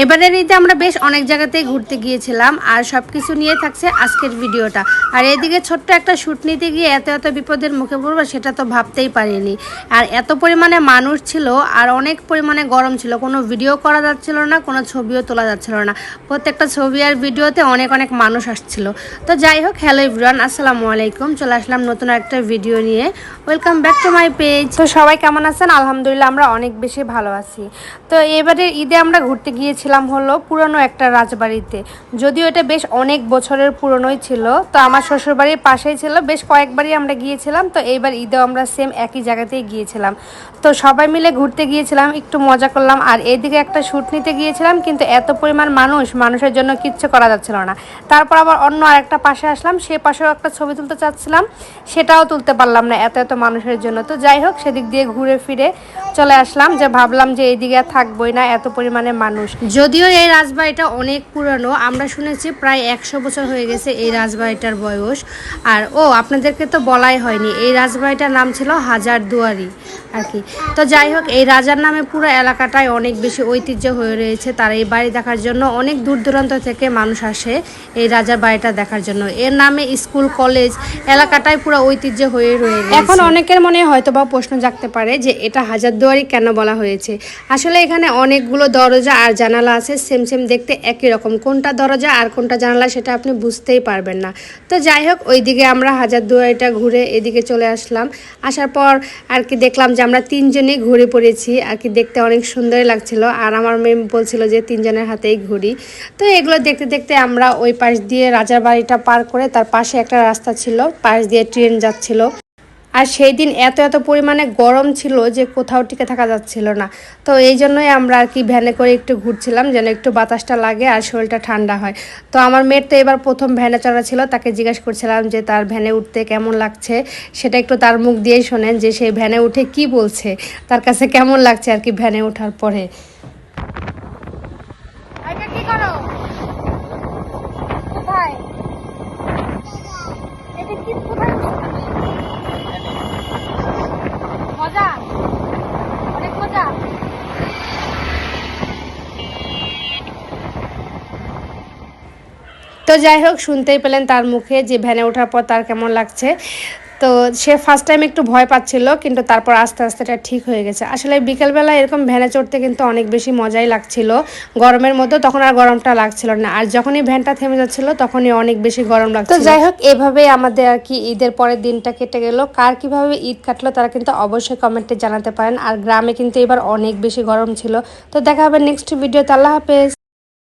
এবারের ঈদে আমরা বেশ অনেক জায়গাতেই ঘুরতে গিয়েছিলাম, আর সব কিছু নিয়ে থাকছে আজকের ভিডিওটা। আর এদিকে ছোট্ট একটা শ্যুট নিতে গিয়ে এত এত বিপদের মুখে পড়ব সেটা তো ভাবতেই পারিনি। আর এত পরিমাণে মানুষ ছিল, আর অনেক পরিমাণে গরম ছিল, কোনো ভিডিও করা যাচ্ছিল না, কোনো ছবিও তোলা যাচ্ছিল না। প্রত্যেকটা ছবি আর ভিডিওতে অনেক অনেক মানুষ আসছিল। তো যাই হোক, হ্যালো ইব্রান আসসালামু আলাইকুম। চলে আসলাম নতুন একটা ভিডিও নিয়ে। Welcome back to my page তো সবাই কেমন আছেন? আলহামদুলিল্লাহ, আমরা অনেক বেশি ভালো আছি। তো এবারে ঈদে আমরা ঘুরতে গিয়েছিলাম হলো পুরনো একটা রাজবাড়িতে। যদিও এটা বেশ অনেক বছরের পুরনোই ছিল, তো আমার শ্বশুরবাড়ির পাশেই ছিল, বেশ কয়েকবারই আমরা গিয়েছিলাম, তো এইবার ঈদেও আমরা সেম একই জায়গাতেই গিয়েছিলাম। তো সবাই মিলে ঘুরতে গিয়েছিলাম, একটু মজা করলাম, আর এদিকে একটা শ্যুট নিতে গিয়েছিলাম, কিন্তু এত পরিমাণ মানুষ, মানুষের জন্য কিচ্ছু করা যাচ্ছিল না। তারপর আবার অন্য আরেকটা পাশে আসলাম, সে পাশেও একটা ছবি তুলতে চাচ্ছিলাম, সেটাও তুলতে পারলাম না এত এত মানুষের জন্য। তো যাই হোক, সেদিক দিয়ে ঘুরে ফিরে চলে আসলাম, যে ভাবলাম যে এইদিকে আর থাকবোই না, এত পরিমাণে মানুষ। যদিও এই রাজবাড়িটা অনেক পুরনো, আমরা শুনেছি প্রায় একশো বছর হয়ে গেছে এই রাজবাড়িটার বয়স। আর ও, আপনাদেরকে তো বলাই হয়নি, এই রাজবাড়িটার নাম ছিল হাজার দুয়ারি আর কি। তো যাই হোক, এই রাজার নামে পুরো এলাকাটায় অনেক বেশি ঐতিহ্য হয়ে রয়েছে, তার এই বাড়ি দেখার জন্য অনেক দূর দূরান্ত থেকে মানুষ আসে এই রাজার বাড়িটা দেখার জন্য। এর নামে স্কুল, কলেজ এলাকাটায় পুরো ঐতিহ্য হয়ে রয়েছে এখন অনেকের মনে হয়তো বা প্রশ্ন জাগতে পারে যে এটা হাজারদুয়ারি কেন বলা হয়েছে? আসলে এখানে অনেকগুলো দরজা আর জানালা আছে সেম সেম দেখতে একই রকম। কোনটা দরজা আর কোনটা জানালা সেটা আপনি বুঝতেই পারবেন না। তো যাই হোক, ওইদিকে আমরা হাজারদুয়ারিটা ঘুরে এদিকে চলে আসলাম। আসার পর আর কি দেখলাম যে আমরা তিনজনেই ঘুরে পড়েছি। আর কি দেখতে অনেক সুন্দরই লাগছিল। আর আমার মেম বলছিল যে তিনজনের হাতেই ঘুরি। তো এগুলো দেখতে দেখতে আমরা ওই পাশ দিয়ে রাজার বাড়িটা পার করে তার পাশে একটা রাস্তা ছিল। পাশ দিয়ে ট্রেন যাচ্ছিল। আর সেই দিন এত এত পরিমাণে গরম ছিল যে কোথাও টিকে থাকা যাচ্ছিল না। তো এই জন্যই আমরা আর কি ভ্যানে করে একটু ঘুরছিলাম, যেন একটু বাতাসটা লাগে আর শরীরটা ঠান্ডা হয়। তো আমার মেয়ের তো এবার প্রথম ভ্যানে চড়া ছিল, তাকে জিজ্ঞেস করছিলাম যে তার ভ্যানে উঠতে কেমন লাগছে? সেটা একটু তার মুখ দিয়েই শোনেন যে সেই ভ্যানে উঠে কি বলছে, তার কাছে কেমন লাগছে আর কি ভ্যানে ওঠার পরে কি করো কোথায় এটা কি কোথায় মজা অনেক মজা তো যাই হোক শুনতেই পেলেন তার মুখে যে ভ্যানে ওঠার পর তার কেমন লাগছে। তো সে ফার্স্ট টাইম একটু ভয় পাচ্ছিল কিন্তু তারপর আস্তে আস্তে এটা ঠিক হয়ে গেছে। আসলে বিকেলবেলা এরকম ভ্যানে চড়তে কিন্তু অনেক বেশি মজাই লাগছিল। গরমের মধ্যে তখন আর গরমটা লাগছিল না। আর যখনই ভ্যানটা থেমে যাচ্ছিল তখনই অনেক বেশি গরম লাগছিল। তো যাই হোক এভাবে আমাদের আর কি ঈদের পরের দিনটা কেটে গেল। কার কীভাবে ঈদ কাটলো তারা কিন্তু অবশ্যই কমেন্টে জানাতে পারেন। আর গ্রামে কিন্তু এবার অনেক বেশি গরম ছিল। তো দেখা হবে নেক্সট ভিডিওতে আল্লাহ হাফেজ।